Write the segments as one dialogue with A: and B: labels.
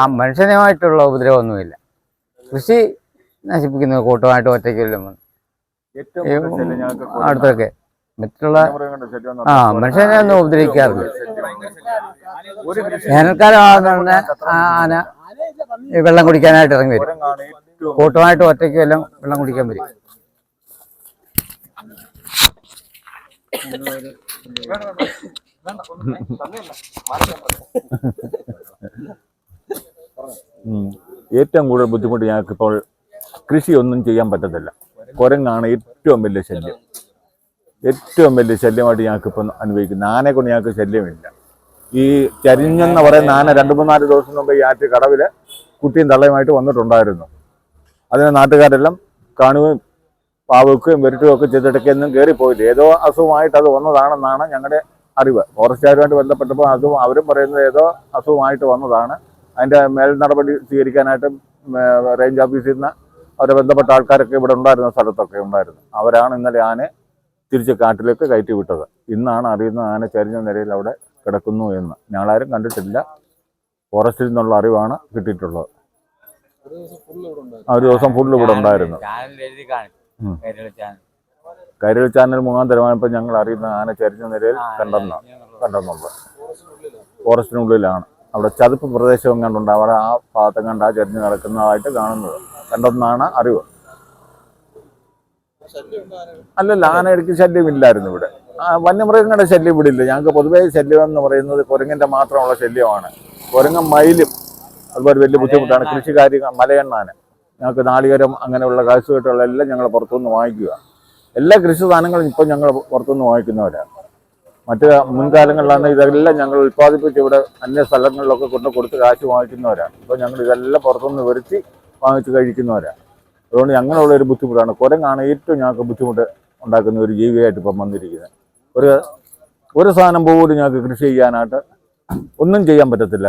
A: ആ മനുഷ്യനുമായിട്ടുള്ള ഉപദ്രവമൊന്നുമില്ല. കൃഷി നശിപ്പിക്കുന്നത് കൂട്ടമായിട്ട് ഒറ്റയ്ക്കെല്ലാം. അടുത്തൊക്കെ. മറ്റുള്ള ആ മനുഷ്യനെ ഒന്നും ഉപദ്രവിക്കാറില്ല. വേനൽക്കാലം ആകുന്ന ആന വെള്ളം കുടിക്കാനായിട്ട് ഇറങ്ങി വരും. കൂട്ടമായിട്ട് ഒറ്റയ്ക്ക് എല്ലാം വെള്ളം കുടിക്കാൻ വരും.
B: ഉം. ഏറ്റവും കൂടുതൽ ബുദ്ധിമുട്ട് ഞങ്ങൾക്ക് ഇപ്പോൾ കൃഷിയൊന്നും ചെയ്യാൻ പറ്റത്തില്ല. കുരങ്ങാണ് ഏറ്റവും വലിയ ശല്യം. ഏറ്റവും വലിയ ശല്യമായിട്ട് ഞങ്ങൾക്ക് ഇപ്പം അനുഭവിക്കുന്നത് ആനയെ കൊണ്ട് ഞങ്ങൾക്ക് ശല്യമില്ല. ഈ ചരിഞ്ഞെന്ന് പറയുന്ന ആന രണ്ട് മൂന്നാൽ ദിവസം മുമ്പ് ഈ ആറ്റ് കടവിൽ കുട്ടിയും തള്ളയുമായിട്ട് വന്നിട്ടുണ്ടായിരുന്നു. അതിനെ നാട്ടുകാരെല്ലാം കാണുകയും പാവുക്കുകയും വരട്ടുകയും ഒക്കെ ചെയ്തിടയ്ക്കൊന്നും കയറിപ്പോയില്ല? ഏതോ അസുഖമായിട്ട് അത് വന്നതാണെന്നാണ് ഞങ്ങളുടെ അറിവ്. ഫോറസ്റ്റുകാരുമായിട്ട് ബന്ധപ്പെട്ടപ്പോൾ അതും അവരും പറയുന്നത് ഏതോ അസുഖമായിട്ട് വന്നതാണ്. അതിന്റെ മേൽ നടപടി സ്വീകരിക്കാനായിട്ട് റേഞ്ച് ഓഫീസിൽ നിന്ന് അവരെ ബന്ധപ്പെട്ട ആൾക്കാരൊക്കെ ഇവിടെ ഉണ്ടായിരുന്ന സ്ഥലത്തൊക്കെ ഉണ്ടായിരുന്നു. അവരാണ് ഇന്നലെ ആനെ തിരിച്ച് കാട്ടിലേക്ക് കയറ്റി വിട്ടത്. ഇന്നാണ് അറിയുന്നത് ആന ചരിഞ്ഞ നിലയിൽ അവിടെ കിടക്കുന്നു എന്ന്. ഞങ്ങളാരും കണ്ടിട്ടില്ല. ഫോറസ്റ്റിൽ നിന്നുള്ള അറിവാണ് കിട്ടിയിട്ടുള്ളത്. ആ ഒരു ദിവസം ഫുള്ള് ഇവിടെ ഉണ്ടായിരുന്നു. കരൽ ചാനൽ മുഖാന്തരമായപ്പോൾ ഞങ്ങൾ അറിയുന്ന ആന ചരിഞ്ഞ നിലയിൽ കണ്ടെന്ന് കണ്ടെന്നുള്ളത്. ഫോറസ്റ്റിനുള്ളിലാണ്. അവിടെ ചതുപ്പ് പ്രദേശം കണ്ടുണ്ട് അവിടെ ആ ഭാഗത്തും കണ്ട് ആ ചരിഞ്ഞ് നടക്കുന്നതായിട്ട് കാണുന്നത്. കണ്ടെന്നാണ് അറിവ്. അല്ലല്ല ആനയിടയ്ക്ക് ശല്യമില്ലായിരുന്നു ഇവിടെ. വന്യമൃഗങ്ങളുടെ ശല്യം ഇവിടെ ഇല്ല. ഞങ്ങൾക്ക് പൊതുവേ ശല്യം എന്ന് പറയുന്നത് കുരങ്ങിന്റെ മാത്രമുള്ള ശല്യമാണ്. കുരങ്ങൻ മയിലും അതുപോലെ വലിയ ബുദ്ധിമുട്ടാണ്. കൃഷിക്കാരി മലയെണ്ണാന്. ഞങ്ങൾക്ക് നാളികരം അങ്ങനെയുള്ള എല്ലാം ഞങ്ങൾ പുറത്തുനിന്ന് വാങ്ങിക്കുക. എല്ലാ കൃഷി സാധനങ്ങളും ഇപ്പം ഞങ്ങൾ പുറത്തുനിന്ന് വാങ്ങിക്കുന്നവരാണ്. മറ്റ് മുൻകാലങ്ങളിലാണ് ഇതെല്ലാം ഞങ്ങൾ ഉൽപ്പാദിപ്പിച്ച് ഇവിടെ അന്യ സ്ഥലങ്ങളിലൊക്കെ കൊണ്ട് കൊടുത്ത് കാശ് വാങ്ങിക്കുന്നവരാണ്. ഇപ്പോൾ ഞങ്ങൾ ഇതെല്ലാം പുറത്തുനിന്ന് വരുത്തി വാങ്ങിച്ച് കഴിക്കുന്നവരാണ്. അതുകൊണ്ട് ഞങ്ങളുള്ള ഒരു ബുദ്ധിമുട്ടാണ്. കുരങ്ങാണ് ഏറ്റവും ഞങ്ങൾക്ക് ബുദ്ധിമുട്ട് ഉണ്ടാക്കുന്ന ഒരു ജീവിയായിട്ട് ഇപ്പം വന്നിരിക്കുന്നത്. ഒരു ഒരു സാധനം പോലും ഞങ്ങൾക്ക് കൃഷി ചെയ്യാനായിട്ട് ഒന്നും ചെയ്യാൻ പറ്റത്തില്ല.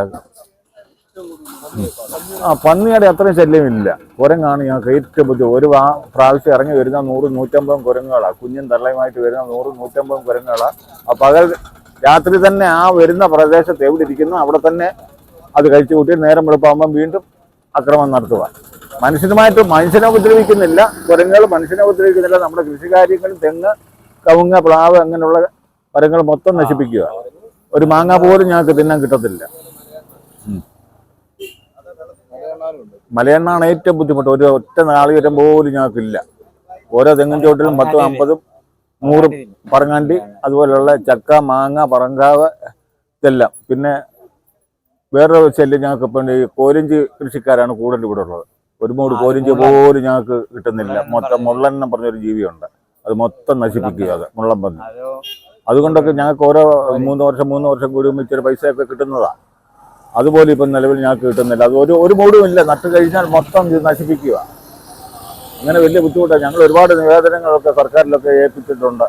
B: ആ പന്നിയുടെ അത്രയും ശല്യമില്ല. കുരങ്ങാണ് ഞങ്ങൾക്ക് ഏറ്റവും ബുദ്ധി. ഒരു ആ പ്രാവശ്യം ഇറങ്ങി വരുന്ന നൂറ് നൂറ്റമ്പതും കുരങ്ങുകളാണ് കുഞ്ഞും തള്ളയുമായിട്ട് വരുന്ന നൂറ് നൂറ്റമ്പതും കുരങ്ങുകളാണ് ആ പകൽ രാത്രി തന്നെ ആ വരുന്ന പ്രദേശത്ത് എവിടെ ഇരിക്കുന്നു അവിടെ തന്നെ അത് കഴിച്ചു കൂട്ടി നേരം വെളുപ്പാകുമ്പം വീണ്ടും അക്രമം നടത്തുക. മനുഷ്യനുമായിട്ട് മനുഷ്യനെ ഉപദ്രവിക്കുന്നില്ല. കുരങ്ങുകൾ മനുഷ്യനെ ഉപദ്രവിക്കുന്നില്ല. നമ്മുടെ കൃഷികാര്യങ്ങൾ തെങ്ങ് കവുങ്ങ് പ്ലാവ് അങ്ങനെയുള്ള മരങ്ങൾ മൊത്തം നശിപ്പിക്കുക. ഒരു മാങ്ങ പോലും ഞങ്ങൾക്ക് തിന്നാൻ കിട്ടത്തില്ല. മലയെണ്ണാണ് ഏറ്റവും ബുദ്ധിമുട്ട്. ഒരു ഒറ്റ നാളികേരം പോലും ഞങ്ങൾക്കില്ല. ഓരോ തെങ്ങും ചോട്ടിലും പത്തും അമ്പതും നൂറും പറങ്ങാണ്ടി അതുപോലെയുള്ള ചക്ക മാങ്ങ പറങ്കാവ് ഇതെല്ലാം. പിന്നെ വേറൊരു ശല്യം ഞങ്ങൾക്ക് ഇപ്പം ഈ കോരിഞ്ചി കൃഷിക്കാരാണ് കൂടുതൽ ഇവിടെ ഉള്ളത്. ഒരു മൂട് കോരിഞ്ചി പോലും ഞങ്ങൾക്ക് കിട്ടുന്നില്ല. മൊത്തം മുള്ളെണ്ണം പറഞ്ഞൊരു ജീവിയുണ്ട്. അത് മൊത്തം നശിപ്പിക്കുക അത് മുള്ളൻ പന്നി. അതുകൊണ്ടൊക്കെ ഞങ്ങൾക്ക് ഓരോ മൂന്ന് വർഷം മൂന്ന് വർഷം കൂടുമ്പോൾ ഇച്ചിരി പൈസയൊക്കെ കിട്ടുന്നതാണ് അതുപോലെ ഇപ്പം നിലവിൽ ഞങ്ങൾക്ക് കിട്ടുന്നില്ല. അത് ഒരു ഒരു മൂടുമില്ല നട്ട് കഴിഞ്ഞാൽ മൊത്തം ഇത് നശിപ്പിക്കുക. അങ്ങനെ വലിയ ബുദ്ധിമുട്ടാണ്. ഞങ്ങൾ ഒരുപാട് നിവേദനങ്ങളൊക്കെ സർക്കാരിലൊക്കെ ഏൽപ്പിച്ചിട്ടുണ്ട്.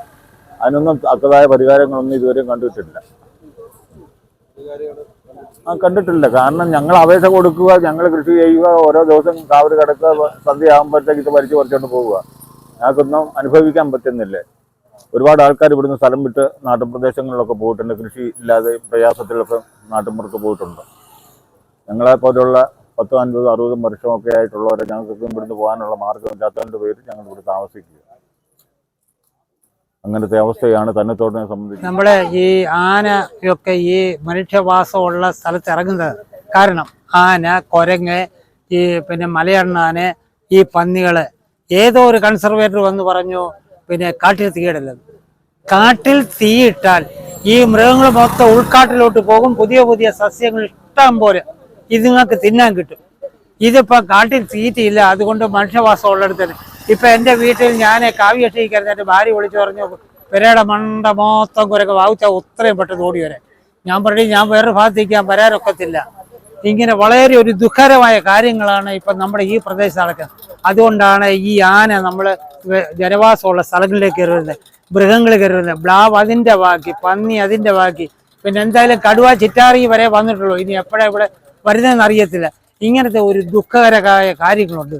B: അതിനൊന്നും തക്കതായ പരിഹാരങ്ങളൊന്നും ഇതുവരെയും കണ്ടിട്ടില്ല. ആ കണ്ടിട്ടില്ല. കാരണം ഞങ്ങൾ അപേക്ഷ കൊടുക്കുക ഞങ്ങൾ കൃഷി ചെയ്യുക ഓരോ ദിവസം കാവൽ കിടക്കുക സന്ധ്യ ആകുമ്പോഴത്തേക്ക് ഇത് വലിച്ചു പറിച്ചോണ്ട് പോവുക. ഞങ്ങൾക്കൊന്നും അനുഭവിക്കാൻ പറ്റുന്നില്ലേ. ഒരുപാട് ആൾക്കാർ ഇവിടുന്ന് സ്ഥലം വിട്ട് നാട്ടുപ്രദേശങ്ങളിലൊക്കെ പോയിട്ടുണ്ട്. കൃഷി ഇല്ലാതെ പ്രയാസത്തിലൊക്കെ നാട്ടുമ്പുറത്ത് പോയിട്ടുണ്ട്. ഞങ്ങളെ പോലുള്ള പത്തും അൻപതും അറുപതും വർഷമൊക്കെ ആയിട്ടുള്ളവരെ ഞങ്ങൾക്ക് ഇവിടുന്ന് പോകാനുള്ള മാർഗമില്ലാത്തതിന്റെ പേരിൽ ഞങ്ങൾ ഇവിടെ താമസിക്കുക. അങ്ങനത്തെ അവസ്ഥയാണ് തന്നെ തോട്ടിനെ സംബന്ധിച്ച്.
C: നമ്മുടെ ഈ ആനയൊക്കെ ഈ മനുഷ്യവാസമുള്ള സ്ഥലത്ത് ഇറങ്ങുന്നത് കാരണം ആന കൊരങ്ങ് ഈ പിന്നെ മലയണ്ണാന് ഈ പന്നികൾ. ഏതോ ഒരു കൺസർവേറ്റർ വന്ന് പറഞ്ഞു പിന്നെ കാട്ടിൽ തീയിടല്ലത് കാട്ടിൽ തീയിട്ടാൽ ഈ മൃഗങ്ങൾ മൊത്തം ഉൾക്കാട്ടിലോട്ട് പോകും. പുതിയ പുതിയ സസ്യങ്ങൾ ഇഷ്ടം പോലെ ഇത് നിങ്ങൾക്ക് തിന്നാൻ കിട്ടും. ഇതിപ്പോൾ കാട്ടിൽ തീറ്റയില്ല. അതുകൊണ്ട് മനുഷ്യവാസം ഉള്ളിടത്ത് തന്നെ ഇപ്പം എന്റെ വീട്ടിൽ ഞാൻ കാവ്യക്ഷയിക്കായിരുന്നു എന്റെ ഭാര്യ വിളിച്ചു പറഞ്ഞു പെരയുടെ മണ്ട മൊത്തം കുരൊക്കെ വായിച്ച ഉത്രയും പെട്ടെന്ന് ഓടി വരാൻ. ഞാൻ പറഞ്ഞു ഞാൻ വേറൊരു ഭാഗത്തേക്ക് ഞാൻ വരാനൊക്കത്തില്ല. ഇങ്ങനെ വളരെ ഒരു ദുഃഖകരമായ കാര്യങ്ങളാണ് ഇപ്പം നമ്മുടെ ഈ പ്രദേശത്ത് നടക്കുന്നത്. അതുകൊണ്ടാണ് ഈ ആന നമ്മൾ ജനവാസമുള്ള സ്ഥലങ്ങളിലേക്ക് കയറുന്നത് മൃഗങ്ങൾ കയറുന്നത് ബ്ലാവ് അതിന്റെ ബാക്കി പന്നി അതിന്റെ ബാക്കി പിന്നെ എന്തായാലും കടുവ ചിറ്റാറി വരെ വന്നിട്ടുള്ളൂ. ഇനി എപ്പോഴാണ് ഇവിടെ വരുന്നതെന്ന് അറിയത്തില്ല. ഇങ്ങനത്തെ ഒരു ദുഃഖകരമായ കാര്യങ്ങളുണ്ട്.